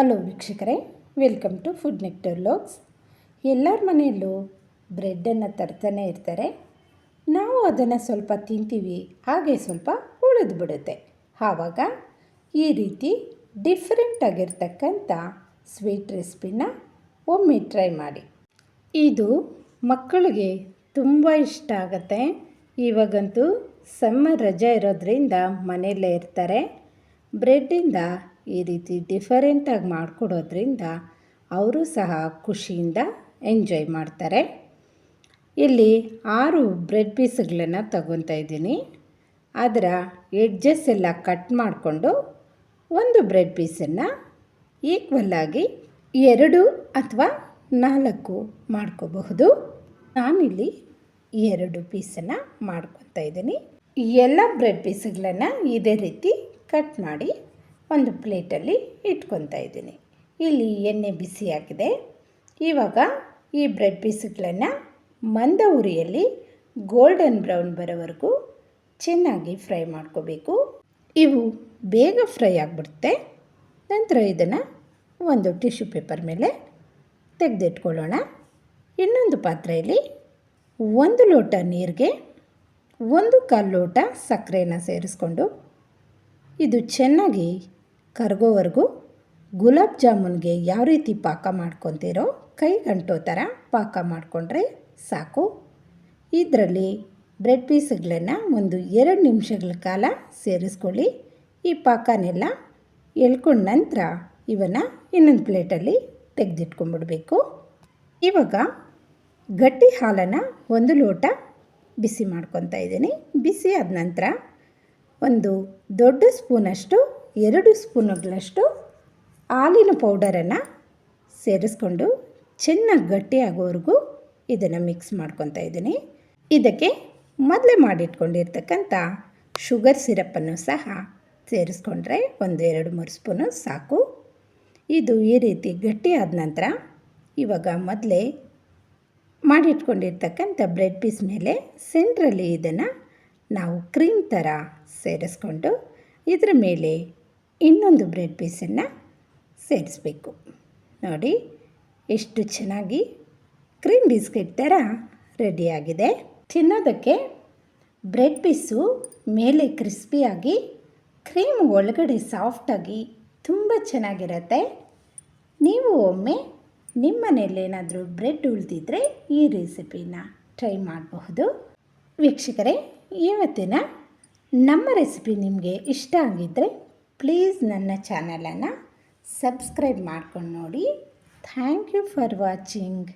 Hello ವೀಕ್ಷಕರೇ, welcome to food nectar logs ಎಲ್ಲರ ಮನೆಯಲ್ಲೂ ಬ್ರೆಡ್ಡನ್ನು ತರ್ತಾನೆ ಇರ್ತಾರೆ. ನಾವು ಅದನ್ನು ಸ್ವಲ್ಪ ತಿಂತೀವಿ, ಹಾಗೆ ಸ್ವಲ್ಪ ಉಳಿದು ಬಿಡುತ್ತೆ. ಆವಾಗ ಈ ರೀತಿ ಡಿಫ್ರೆಂಟ್ ಆಗಿರ್ತಕ್ಕಂಥ ಸ್ವೀಟ್ ರೆಸಿಪಿನ ಒಮ್ಮೆ ಟ್ರೈ ಮಾಡಿ. ಇದು ಮಕ್ಕಳಿಗೆ ತುಂಬ ಇಷ್ಟ ಆಗುತ್ತೆ. ಇವಾಗಂತೂ ಸಮ್ಮರ್ ರಜೆ ಇರೋದ್ರಿಂದ ಮನೆಯಲ್ಲೇ ಇರ್ತಾರೆ. ಬ್ರೆಡ್ಡಿಂದ ಈ ರೀತಿ ಡಿಫರೆಂಟಾಗಿ ಮಾಡಿಕೊಡೋದ್ರಿಂದ ಅವರು ಸಹ ಖುಷಿಯಿಂದ ಎಂಜಾಯ್ ಮಾಡ್ತಾರೆ. ಇಲ್ಲಿ ಆರು ಬ್ರೆಡ್ ಪೀಸ್ಗಳನ್ನು ತಗೊತಾ ಇದ್ದೀನಿ. ಅದರ ಎಡ್ಜಸ್ ಎಲ್ಲ ಕಟ್ ಮಾಡಿಕೊಂಡು ಒಂದು ಬ್ರೆಡ್ ಪೀಸನ್ನು ಈಕ್ವಲ್ಲಾಗಿ ಎರಡು ಅಥವಾ ನಾಲ್ಕು ಮಾಡ್ಕೋಬಹುದು. ನಾನಿಲ್ಲಿ ಎರಡು ಪೀಸನ್ನು ಮಾಡ್ಕೊತಾ ಇದ್ದೀನಿ. ಎಲ್ಲ ಬ್ರೆಡ್ ಪೀಸ್ಗಳನ್ನು ಇದೇ ರೀತಿ ಕಟ್ ಮಾಡಿ ಒಂದು ಪ್ಲೇಟಲ್ಲಿ ಇಟ್ಕೊತಾ ಇದ್ದೀನಿ. ಇಲ್ಲಿ ಎಣ್ಣೆ ಬಿಸಿಯಾಗಿದೆ ಇವಾಗ ಈ ಬ್ರೆಡ್ ಪೀಸ್ಗಳನ್ನು ಮಂದ ಉರಿಯಲ್ಲಿ ಗೋಲ್ಡನ್ ಬ್ರೌನ್ ಬರೋವರೆಗೂ ಚೆನ್ನಾಗಿ ಫ್ರೈ ಮಾಡ್ಕೋಬೇಕು. ಇವು ಬೇಗ ಫ್ರೈ ಆಗಿಬಿಡುತ್ತೆ. ನಂತರ ಇದನ್ನು ಒಂದು ಟಿಶ್ಯೂ ಪೇಪರ್ ಮೇಲೆ ತೆಗೆದಿಟ್ಕೊಳ್ಳೋಣ. ಇನ್ನೊಂದು ಪಾತ್ರೆಯಲ್ಲಿ ಒಂದು ಲೋಟ ನೀರಿಗೆ, ಒಂದು ಕಾಲು ಲೋಟ ಸಕ್ಕರೆಯನ್ನು ಸೇರಿಸ್ಕೊಂಡು ಇದು ಚೆನ್ನಾಗಿ ಕರಗೋವರೆಗೂ ಗುಲಾಬ್ ಜಾಮೂನ್ಗೆ ಯಾವ ರೀತಿ ಪಾಕ ಮಾಡ್ಕೊತೀರೋ ಕೈ ಗಂಟೋ ಥರ ಪಾಕ ಮಾಡಿಕೊಂಡ್ರೆ ಸಾಕು. ಇದರಲ್ಲಿ ಬ್ರೆಡ್ ಪೀಸ್ಗಳನ್ನು ಒಂದು ಎರಡು ನಿಮಿಷಗಳ ಕಾಲ ಸೇರಿಸ್ಕೊಳ್ಳಿ. ಈ ಪಾಕನೆಲ್ಲ ಎಳ್ಕೊಂಡ ನಂತರ ಇವನ್ನು ಇನ್ನೊಂದು ಪ್ಲೇಟಲ್ಲಿ ತೆಗೆದಿಟ್ಕೊಂಡ್ಬಿಡಬೇಕು ಇವಾಗ ಗಟ್ಟಿ ಹಾಲನ್ನು ಒಂದು ಲೋಟ ಬಿಸಿ ಮಾಡ್ಕೊತಾ ಇದ್ದೀನಿ. ಬಿಸಿ ಆದ ನಂತರ ಒಂದು ದೊಡ್ಡ ಸ್ಪೂನಷ್ಟು ಎರಡು ಸ್ಪೂನುಗಳಷ್ಟು ಹಾಲಿನ ಪೌಡರನ್ನು ಸೇರಿಸ್ಕೊಂಡು ಚೆನ್ನಾಗಿ ಗಟ್ಟಿಯಾಗೋವರೆಗೂ ಇದನ್ನು ಮಿಕ್ಸ್ ಮಾಡ್ಕೊತಾ ಇದ್ದೀನಿ. ಇದಕ್ಕೆ ಮೊದಲೇ ಮಾಡಿಟ್ಕೊಂಡಿರ್ತಕ್ಕಂಥ ಶುಗರ್ ಸಿರಪ್ಪನ್ನು ಸಹ ಸೇರಿಸ್ಕೊಂಡ್ರೆ ಒಂದು ಎರಡು ಮೂರು ಸ್ಪೂನು ಸಾಕು. ಇದು ಈ ರೀತಿ ಗಟ್ಟಿಯಾದ ನಂತರ ಇವಾಗ ಮೊದಲೇ ಮಾಡಿಟ್ಕೊಂಡಿರ್ತಕ್ಕಂಥ ಬ್ರೆಡ್ ಪೀಸ್ ಮೇಲೆ ಸೆಂಟ್ರಲ್ಲಿ ಇದನ್ನು ನಾವು ಕ್ರೀಮ್ ಥರ ಸೇರಿಸ್ಕೊಂಡು ಇದರ ಮೇಲೆ ಇನ್ನೊಂದು ಬ್ರೆಡ್ ಪೀಸನ್ನು ಸೇರಿಸ್ಬೇಕು. ನೋಡಿ, ಎಷ್ಟು ಚೆನ್ನಾಗಿ ಕ್ರೀಮ್ ಬಿಸ್ಕೆಟ್ ಥರ ರೆಡಿಯಾಗಿದೆ. ತಿನ್ನೋದಕ್ಕೆ ಬ್ರೆಡ್ ಪೀಸು ಮೇಲೆ ಕ್ರಿಸ್ಪಿಯಾಗಿ, ಕ್ರೀಮ್ ಒಳಗಡೆ ಸಾಫ್ಟಾಗಿ ತುಂಬ ಚೆನ್ನಾಗಿರುತ್ತೆ. ನೀವು ಒಮ್ಮೆ ನಿಮ್ಮ ಮನೇಲಿ ಏನಾದರೂ ಬ್ರೆಡ್ ಉಳಿದಿದ್ರೆ ಈ ರೆಸಿಪಿನ ಟ್ರೈ ಮಾಡಬಹುದು. ವೀಕ್ಷಕರೇ, ಇವತ್ತಿನ ನಮ್ಮ ರೆಸಿಪಿ ನಿಮಗೆ ಇಷ್ಟ ಆಗಿದ್ದರೆ ಪ್ಲೀಸ್ ನನ್ನ ಚಾನಲನ್ನು ಸಬ್ಸ್ಕ್ರೈಬ್ ಮಾಡ್ಕೊಂಡು ನೋಡಿ. Thank you for watching.